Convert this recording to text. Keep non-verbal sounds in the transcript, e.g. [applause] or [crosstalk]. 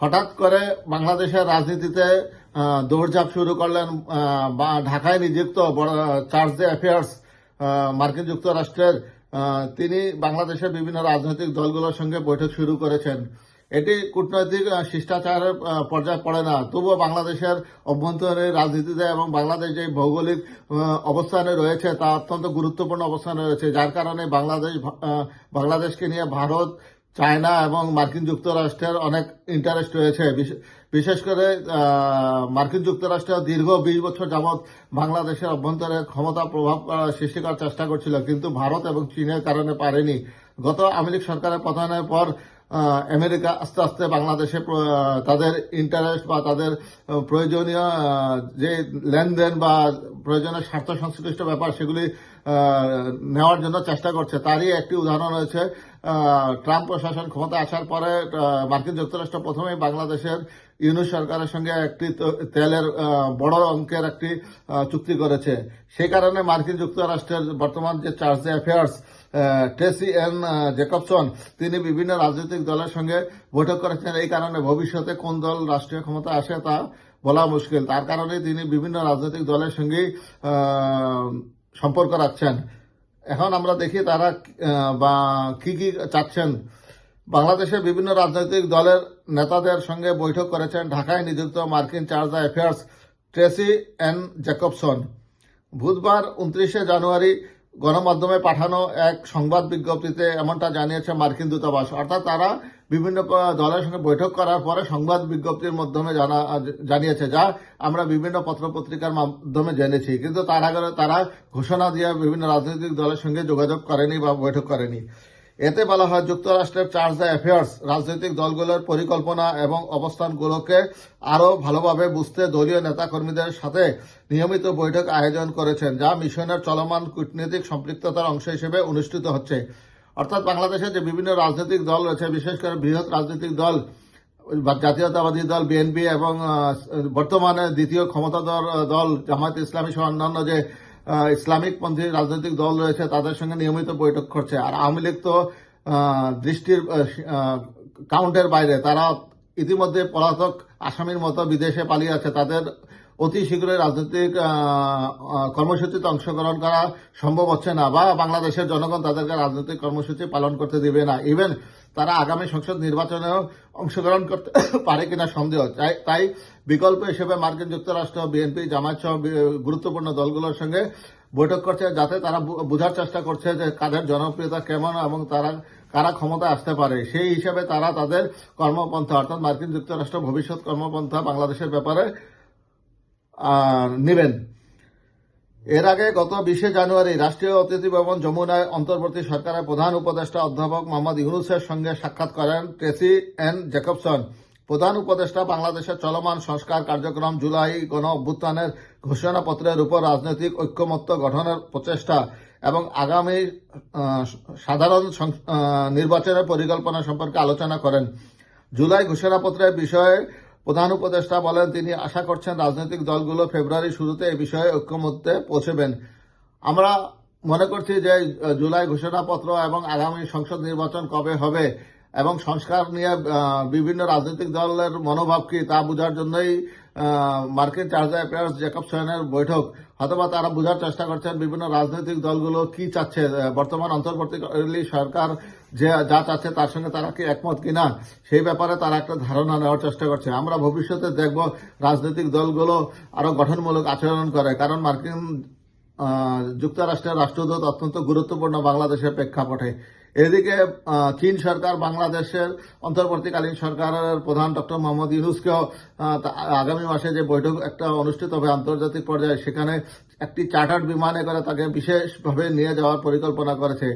হঠাৎ করে বাংলাদেশের রাজনীতিতে দৌড়ঝাঁপ শুরু করলেন ঢাকায় নিযুক্ত চার্জ অ্যাফেয়ার্স মার্কিন যুক্তরাষ্ট্রের তিনি বাংলাদেশের বিভিন্ন রাজনৈতিক দলগুলোর সঙ্গে বৈঠক শুরু করেছেন। এটি কূটনৈতিক শিষ্টাচারের পর্যায়ে পড়ে না। তবুও বাংলাদেশের অভ্যন্তরীণ রাজনীতিতে এবং বাংলাদেশ যে ভৌগোলিক অবস্থানে রয়েছে, তা অত্যন্ত গুরুত্বপূর্ণ অবস্থানে রয়েছে। যার কারণে বাংলাদেশ বাংলাদেশকে নিয়ে ভারত চায়না এবং মার্কিন যুক্তরাষ্ট্রের অনেক ইন্টারেস্ট রয়েছে। বিশ- বিশেষ করে মার্কিন যুক্তরাষ্ট্র দীর্ঘ বিশ বছর যাবৎ বাংলাদেশের অভ্যন্তরে ক্ষমতা প্রভাব সৃষ্টি করার চেষ্টা করছিল, কিন্তু ভারত এবং চীনের কারণে পারেনি। গত লীগ সরকারের পতনের পর আমেরিকা আস্তে আস্তে বাংলাদেশে তাদের ইন্টারেস্ট বা তাদের প্রয়োজনীয় যে লেনদেন বা প্রয়োজনীয় স্বার্থ সংশ্লিষ্ট ব্যাপার সেগুলি নেওয়ার জন্য চেষ্টা করছে। তারই একটি উদাহরণ রয়েছে ট্রাম্প প্রশাসন ক্ষমতা আসার পরে মার্কিন যুক্তরাষ্ট্র প্রথমেই বাংলাদেশের ইউনুস সরকারের সঙ্গে একটি তেলের বড় অঙ্কের একটি চুক্তি করেছে। সেই কারণে মার্কিন যুক্তরাষ্ট্রের বর্তমান যে charge affairs Tracey Ann Jacobson, তিনি বিভিন্ন রাজনৈতিক দলের সঙ্গে বৈঠক করেছেন। এই কারণে ভবিষ্যতে কোন দল রাষ্ট্রীয় ক্ষমতা আসে তা বলা মুশকিল। তার কারণে তিনি বিভিন্ন রাজনৈতিক দলের সঙ্গেই সম্পর্ক রাখছেন। এখন আমরা দেখি তারা বা কি কি চাচ্ছেন। বাংলাদেশের বিভিন্ন রাজনৈতিক দলের নেতাদের সঙ্গে বৈঠক করেছেন ঢাকায় নিযুক্ত মার্কিন charge affairs Tracey Ann Jacobson. বুধবার উনত্রিশে জানুয়ারি গণমাধ্যমে পাঠানো এক সংবাদ বিজ্ঞপ্তিতে এমনটা জানিয়েছে মার্কিন দূতাবাস। অর্থাৎ তারা বিভিন্ন দলের সঙ্গে বৈঠক করার পরে সংবাদ বিজ্ঞপ্তির মাধ্যমে জানা, জানিয়েছে যা আমরা বিভিন্ন পত্রপত্রিকার মাধ্যমে জেনেছি। কিন্তু তার আগে তারা ঘোষণা দিয়ে বিভিন্ন রাজনৈতিক দলের সঙ্গে যোগাযোগ করেনি বা বৈঠক করেনি। এতে বলা হয়, যুক্তরাষ্ট্রের চার্জ দ্য অ্যাফেয়ার্স রাজনৈতিক দলগুলোর পরিকল্পনা এবং অবস্থানগুলোকে আরও ভালোভাবে বুঝতে দলীয় নেতাকর্মীদের সাথে নিয়মিত বৈঠক আয়োজন করেছেন, যা মিশনের চলমান কূটনৈতিক সম্পৃক্ততার অংশ হিসেবে অনুষ্ঠিত হচ্ছে। অর্থাৎ বাংলাদেশের যে বিভিন্ন রাজনৈতিক দল রয়েছে, বিশেষ করে বৃহৎ রাজনৈতিক দল, জাতীয়তাবাদী দল, বিএনপি এবং বর্তমানে দ্বিতীয় ক্ষমতাধর দল জামায়াত ইসলামী সহ অন্যান্য যে ইসলামিক পন্থী রাজনৈতিক দল রয়েছে, তাদের সঙ্গে নিয়মিত বৈঠক করছে। আর আওয়ামী লীগ তো দৃষ্টির কাউন্টের বাইরে। তারা ইতিমধ্যে পলাতক আসামির মতো বিদেশে পালিয়ে আছে। তাদের অতি শীঘ্রই রাজনৈতিক কর্মসূচিতে অংশগ্রহণ করা সম্ভব হচ্ছে না বা বাংলাদেশের জনগণ তাদেরকে রাজনৈতিক কর্মসূচি পালন করতে দিবে না। ইভেন তারা আগামী সংসদ নির্বাচনেও অংশগ্রহণ করতে [coughs] পারে কিনা সন্দেহ। তাই বিকল্প হিসেবে মার্কিন যুক্তরাষ্ট্র বিএনপি জামায়াত সহ গুরুত্বপূর্ণ দলগুলোর সঙ্গে বৈঠক করছে যাতে তারা বোঝার চেষ্টা করছে যে কাদের জনপ্রিয়তা কেমন এবং তারা কারা ক্ষমতায় আসতে পারে। সেই হিসাবে তারা তাদের কর্মপন্থা, অর্থাৎ মার্কিন যুক্তরাষ্ট্র ভবিষ্যৎ কর্মপন্থা বাংলাদেশের ব্যাপারে নেবেন। এর আগে গত বিশে জানুয়ারি রাষ্ট্রীয় অতিথি ভবন যমুনায় অন্তর্বর্তী সরকারের প্রধান উপদেষ্টা অধ্যাপক মোহাম্মদ ইউনুসের সঙ্গে সাক্ষাৎ করেন ট্রেসি এন জ্যাকবসন প্রধান উপদেষ্টা বাংলাদেশের চলমান সংস্কার কার্যক্রম জুলাই গণ অভ্যুত্থানের ঘোষণাপত্রের উপর রাজনৈতিক ঐক্যমত্য গঠনের প্রচেষ্টা এবং আগামী সাধারণ নির্বাচনের পরিকল্পনা সম্পর্কে আলোচনা করেন। জুলাই ঘোষণাপত্রের বিষয়ে প্রধান উপদেষ্টা বলেন, তিনি আশা করছেন রাজনৈতিক দলগুলো ফেব্রুয়ারি শুরুতে এই বিষয়ে ঐক্যমত্যে পৌঁছবেন। আমরা মনে করছি যে, জুলাই ঘোষণাপত্র এবং আগামী সংসদ নির্বাচন কবে হবে এবং সংস্কার নিয়ে বিভিন্ন রাজনৈতিক দলের মনোভাব কি তা বোঝার জন্যই মার্কিন চার্জ অ্যাফেয়ার্স জেকবসনের বৈঠক। অথবা তারা বোঝার চেষ্টা করছেন বিভিন্ন রাজনৈতিক দলগুলো কি চাচ্ছে। বর্তমান অন্তর্বর্তীকালীন সরকার যে যা চাচ্ছে তার সঙ্গে তারা কি একমত কিনা, সেই ব্যাপারে তারা একটা ধারণা নেওয়ার চেষ্টা করছে। আমরা ভবিষ্যতে দেখব রাজনৈতিক দলগুলো আরও গঠনমূলক আচরণ করে, কারণ মার্কিন যুক্তরাষ্ট্রের রাষ্ট্রদূত অত্যন্ত গুরুত্বপূর্ণ বাংলাদেশের প্রেক্ষাপটে। এদিকে চীন সরকার বাংলাদেশের অন্তর্বর্তীকালীন সরকারের প্রধান ডক্টর মোহাম্মদ ইউনুসকেও আগামী মাসে যে বৈঠক একটা অনুষ্ঠিত হবে আন্তর্জাতিক পর্যায়ে, সেখানে একটি চার্টার্ড বিমানে করে তাকে বিশেষভাবে নিয়ে যাওয়ার পরিকল্পনা করেছে।